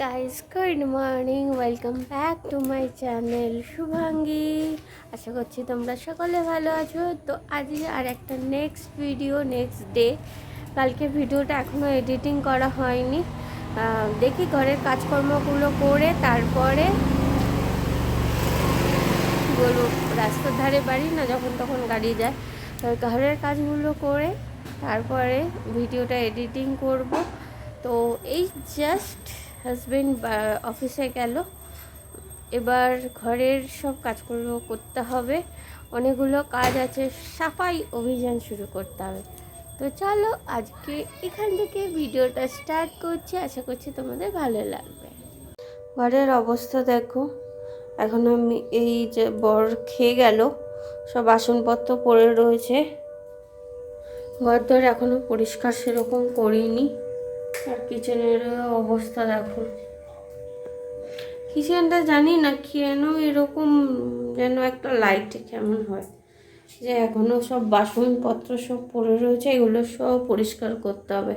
Guys good morning welcome back to my channel Shubhangi আশা করছি তোমরা সকলে ভালো আছো। তো আজ আর একটা নেক্সট ভিডিও নেক্সট ডে কালকে ভিডিওটা এখনও এডিটিং করা হয়নি। দেখি ঘরের কাজকর্মগুলো করে তারপরে বলব, রাস্তার ধারে বাড়ি না, যখন তখন গাড়ি যায়। ঘরের কাজগুলো করে তারপরে ভিডিওটা এডিটিং করব। তো এই জাস্ট হাজবেন্ড অফিসে গেল। এবার ঘরের সব কাজগুলো করতে হবে। অনেকগুলো কাজ আছে, সাফাই অভিযান শুরু করতে হবে। তো চলো, আজকে এখান থেকে ভিডিওটা স্টার্ট করছি। আশা করছি তোমাদের ভালো লাগবে। ঘরের অবস্থা দেখো। এখন আমি এই যে বর খেয়ে গেল, সব বাসনপত্র পড়ে রয়েছে। ঘর দর এখনও পরিষ্কার সেরকম করিনি। আর কিচেনের অবস্থা দেখো। কিচেনটা জানি না কেন এরকম যেন একটা লাইট কেমন হয়। যে এখনও সব বাসনপত্র সব পড়ে রয়েছে, এগুলো সব পরিষ্কার করতে হবে।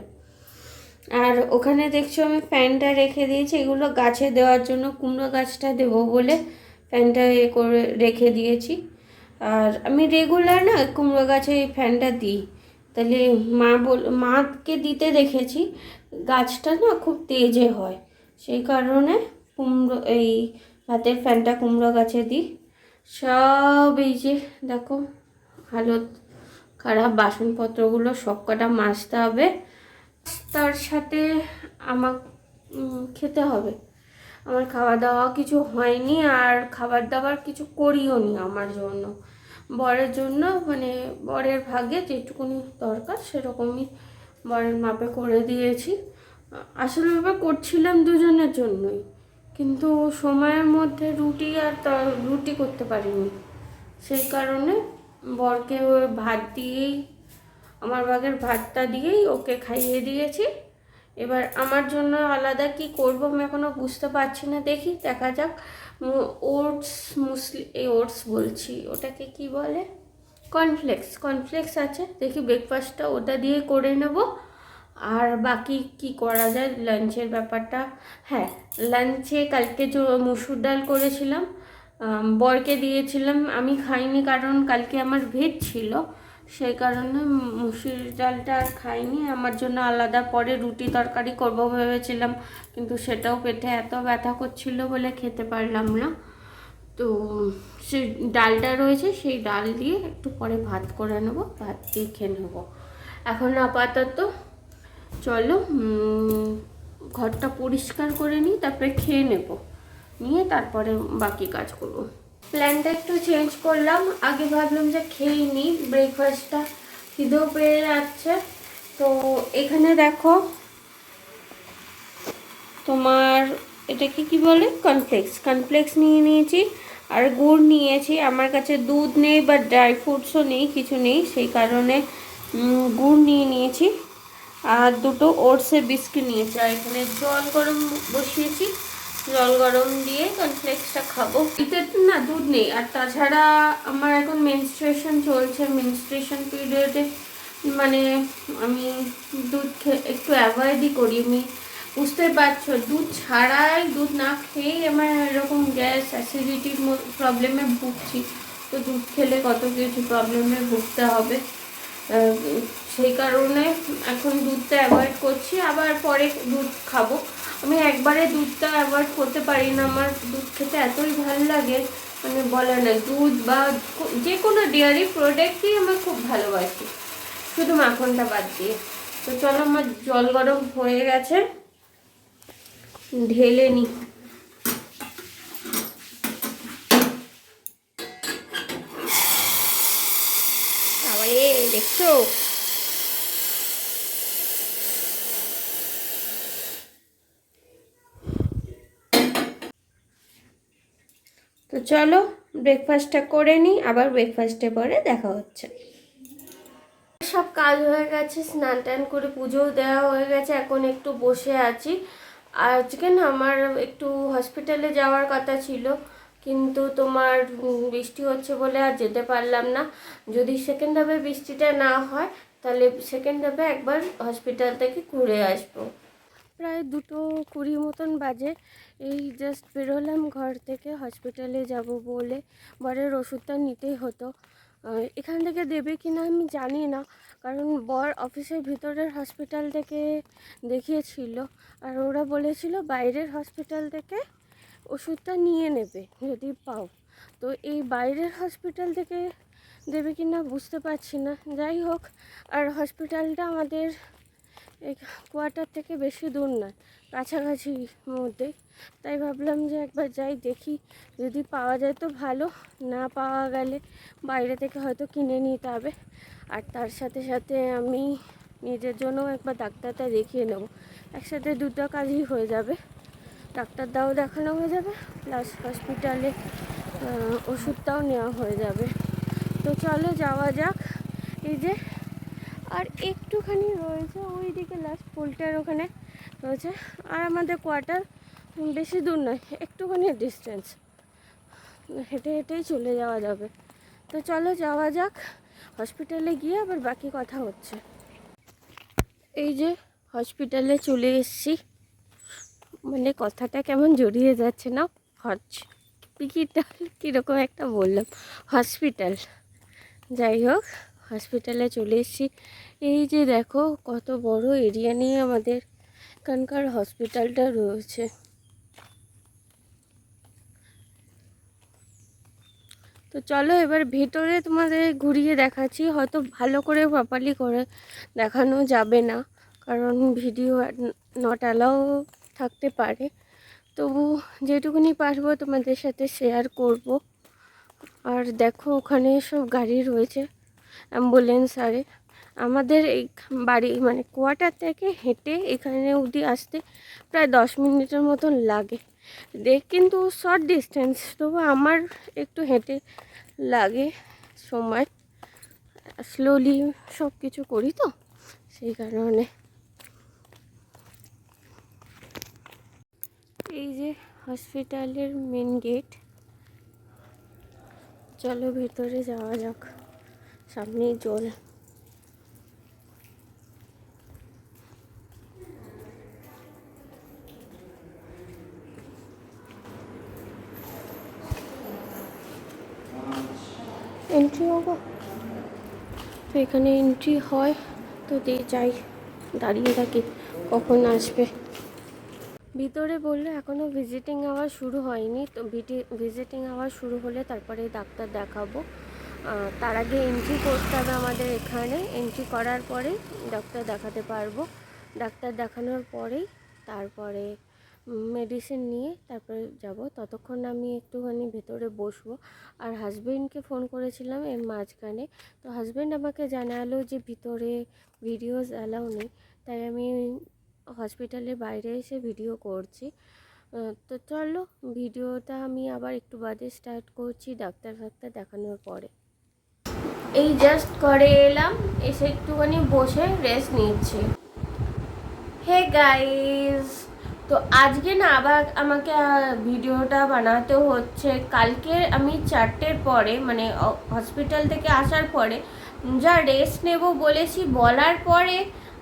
আর ওখানে দেখছ আমি ফ্যানটা রেখে দিয়েছি, এগুলো গাছে দেওয়ার জন্য কুমড়ো গাছটা দেবো বলে ফ্যানটা এ করে রেখে দিয়েছি। আর আমি রেগুলার না কুমড়ো গাছে এই ফ্যানটা দিই। তাহলে মা বল, মাকে দিতে দেখেছি গাছটা না খুব তেজে হয়। সেই কারণে কুমড়ো, এই হাতের ফ্যানটা কুমড়ো গাছে দিই। সব এই যে দেখো, হালত খারাপ, বাসনপত্রগুলো সব কটা মাজতে হবে। তার সাথে আমার খেতে হবে। আমার খাওয়া দাওয়া কিছু হয়নি আর খাবার দাবার কিছু করিও নি আমার জন্য। বরের জন্য মানে বরের ভাগে যেটুকুনি দরকার সেরকমই বরের মাপে করে দিয়েছি। আসলে ভাবে করছিলাম দুজনের জন্যই, কিন্তু সময়ের মধ্যে রুটি আর রুটি করতে পারিনি। সেই কারণে বরকে ভাত দিয়েই, আমার ভাগের ভাতটা দিয়েই ওকে খাইয়ে দিয়েছি। এবার আমার জন্য আলাদা কি করব আমি এখনও বুঝতে পারছি না। দেখি, দেখা যাক। ওটস মুসলি এই ওটস বলছি, ওটাকে কি বলে? কর্নফ্লেক্স কর্নফ্লেক্স আছে, দেখি ব্রেকফাস্টটা ওটা দিয়ে করে নেব। আর বাকি কি করা যায়? লাঞ্চের ব্যাপারটা। হ্যাঁ লাঞ্চে কালকে মুসুর ডাল করেছিলাম বরকে দিয়েছিলাম। আমি খাইনি কারণ কালকে আমার ভেজ ছিল। সেই কারণে মুসুর ডালটা আর খাইনি। আমার জন্য আলাদা পরে রুটি তরকারি করব ভেবেছিলাম, কিন্তু সেটাও পেটে এত ব্যথা করছিল বলে খেতে পারলাম না। তো সেই ডালটা রয়েছে, সেই ডাল দিয়ে একটু পরে ভাত করে নেব, ভাত দিয়ে খেয়ে নেব। এখন আপাতত চলো ঘরটা পরিষ্কার করে নিই, তারপরে খেয়ে নেব। নিয়ে তারপরে বাকি কাজ করব। প্ল্যানটা একটু চেঞ্জ করলাম, আগে ভাবলাম যে খেয়ে নিই ব্রেকফাস্টটা, খিদেও পেয়ে যাচ্ছে। তো এখানে দেখো, তোমার এটাকে কি বলে? কনফ্লেক্স। কনফ্লেক্স নিয়ে নিয়েছি। আর গুড় নিয়েছি। আমার কাছে দুধ নেই বা ড্রাই ফ্রুটসও নেই, কিছু নেই। সেই কারণে গুড় নিয়ে নিয়েছি। আর দুটো ওটসের বিস্কিট নিয়েছি। আর এখানে জল গরম বসিয়েছি। জল গরম দিয়ে কনফ্লেক্সটা খাব। এতে না দুধ নেই। আর তাছাড়া আমার এখন মেনস্ট্রেশন চলছে। মেনস্ট্রেশন পিরিয়ডে মানে আমি দুধ একটু অ্যাভয়েডই করি। আমি বুঝতে পারছ, দুধ ছাড়াই দুধ না খেয়েই আমার এরকম গ্যাস অ্যাসিডিটির প্রবলেমে ভুগছি। তো দুধ খেলে কত কিছু প্রবলেমে ভুগতে হবে। সেই কারণে এখন দুধটা অ্যাভয়েড করছি, আবার পরে দুধ খাব। আমি একবারে দুধটা অ্যাভয়েড করতে পারি না, আমার দুধ খেতে এতই ভালো লাগে মানে বলে না, দুধ বা যে কোনো ডেয়ারি প্রোডাক্টই আমার খুব ভালোবাসি। শুধু মাখনটা বাদ দিয়ে। তো চলো আমার জল গরম হয়ে গেছে। ঢেলে নি। দেখছ? তো চলো ব্রেকফাস্টটা করে নিই আবার ব্রেকফাস্টে পরে দেখা হচ্ছে। সব কাজ হয়ে গেছে স্নান টান করে পুজোও দেওয়া হয়ে গেছে, এখন একটু বসে আছি। আজকে না আমার একটু হসপিটালে যাওয়ার কথা ছিল, কিন্তু তোমার বৃষ্টি হচ্ছে বলে আর যেতে পারলাম না। যদি সেকেন্ড হাফে বৃষ্টিটা না হয়, তাহলে সেকেন্ড হাফে একবার হসপিটাল থেকে ঘুরে আসব। প্রায় দুটো কুড়ি মতন বাজে, এই জাস্ট বেরোলাম ঘর থেকে হসপিটালে যাব বলে। বরের ওষুধটা নিতেই হতো। এখান থেকে দেবে কি না আমি জানি না। কারণ বর অফিসের ভিতরের হসপিটাল থেকে দেখিয়েছিল। আর ওরা বলেছিল বাইরের হসপিটাল থেকে ওষুধটা নিয়ে নেবে, যদি পাও। তো এই বাইরের হসপিটাল থেকে দেবে কি না বুঝতে পারছি না। যাই হোক, আর হসপিটালটা আমাদের কোয়ার্টার থেকে বেশি দূর নয়। কাছাকাছি মধ্যে। তাই ভাবলাম যে একবার যাই, দেখি যদি পাওয়া যায় তো ভালো, না পাওয়া গেলে বাইরে থেকে হয়তো কিনে নিতে হবে। আর তার সাথে সাথে আমি নিজের জন্য একবার ডাক্তারটা দেখিয়ে নেব। একসাথে দুটো কাজই হয়ে যাবে। ডাক্তার দাও দেখানো হয়ে যাবে প্লাস হসপিটালে ওষুধটাও নেওয়া হয়ে যাবে। তো চলো যাওয়া যাক। এই যে, আর একটুখানি রয়েছে ওই দিকে লাস্ট পোলটার ওখানে। রয়েছে। আর আমাদের কোয়ার্টার বেশি দূর নয়, একটুখানি ডিস্টেন্স হেঁটে হেঁটেই চলে যাওয়া যাবে। তো চলো যাওয়া যাক হসপিটালে গিয়ে আবার বাকি কথা হচ্ছে। এই যে হসপিটালে চলে এসেছি। মানে কথাটা কেমন জড়িয়ে যাচ্ছে না? হসপিটাল কীরকম একটা বললাম। হসপিটাল যাই হোক হসপিটালে চলে এসেছি। এই যে দেখো, কত বড় এরিয়া নিয়ে আমাদের এখানকার হসপিটালটা রয়েছে। তো চলো এবার ভেতরে তোমাদের ঘুরিয়ে দেখাচ্ছি, হয়তো ভালো করে প্রপারলি করে দেখানো যাবে না, কারণ ভিডিও নট অ্যালাউ থাকতে পারে। তবু যেটুকুনি পারব তোমাদের সাথে শেয়ার করব। আর দেখো ওখানে সব গাড়ি রয়েছে অ্যাম্বুলেন্স আরে। আমাদের এই বাড়ি মানে কোয়ার্টার থেকে হেঁটে এখানে অবধি আসতে প্রায় দশ মিনিটের মতন লাগে। দেখ কিন্তু শর্ট ডিস্টেন্স তবু আমার একটু হেঁটে লাগে সময়। স্লোলি সব কিছু করি তো, সেই কারণে। এই যে হসপিটালের মেন গেট চলো ভেতরে যাওয়া যাক। সামনেই জল। এন্ট্রি হব তো এখানে এন্ট্রি হয়, তো দিয়ে যাই। দাঁড়িয়ে থাকি, কখন আসবে? ভিতরে বললে এখনও ভিজিটিং আওয়ার শুরু হয়নি, তো ভিজিটিং আওয়ার শুরু হলে তারপরে ডাক্তার দেখাবো। তার আগে এন্ট্রি করতে হবে আমাদের এখানে। এন্ট্রি করার পরেই ডাক্তার দেখাতে পারব। ডাক্তার দেখানোর পরেই তারপরে মেডিসিন নিয়ে তারপরে যাব। ততক্ষণ আমি একটুখানি ভেতরে বসবো। আর হাজবেন্ডকে ফোন করেছিলাম এর মাঝখানে। তো হাজবেন্ড আমাকে জানালো যে ভিতরে ভিডিওস অ্যালাউ নেই। তাই আমি হসপিটালের বাইরে এসে ভিডিও করছি। তো চলো ভিডিওটা আমি আবার একটু বাদে স্টার্ট করছি ডাক্তার ফাক্তার দেখানোর পরে। এই জাস্ট করে এলাম, এসে একটুখানি বসে রেস্ট নিচ্ছি। হে গাইস তো আজকে না আবার আমাকে ভিডিওটা বানাতে হচ্ছে। কালকে আমি চারটের পরে মানে হসপিটাল থেকে আসার পরে যা রেস্ট নেব বলেছি, বলার পরে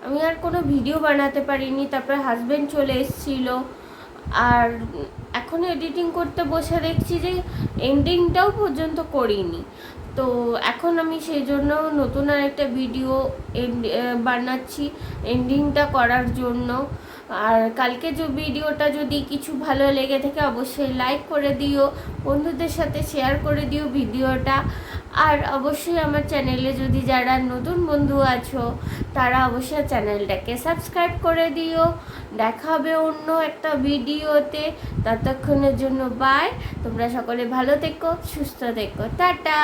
আমি আর কোনো ভিডিও বানাতে পারিনি। তারপরে হাজবেন্ড চলে এসেছিল। আর এখন এডিটিং করতে বসে দেখছি যে এন্ডিংটাও পর্যন্ত করিনি। তো এখন আমি সেই জন্য নতুন আর একটা ভিডিও বানাচ্ছি এন্ডিংটা করার জন্য। আর কালকে যে ভিডিওটা যদি কিছু ভালো লেগে থাকে, অবশ্যই লাইক করে দিও, বন্ধুদের সাথে শেয়ার করে দিও ভিডিওটা। আর অবশ্যই আমার চ্যানেলে যদি যারা নতুন বন্ধু আছো, তারা অবশ্যই চ্যানেলটাকে সাবস্ক্রাইব করে দিও। দেখা হবে অন্য একটা ভিডিওতে। ততক্ষণের জন্য বাই তোমরা সকলে ভালো থেকো, সুস্থ থেকো। টাটা!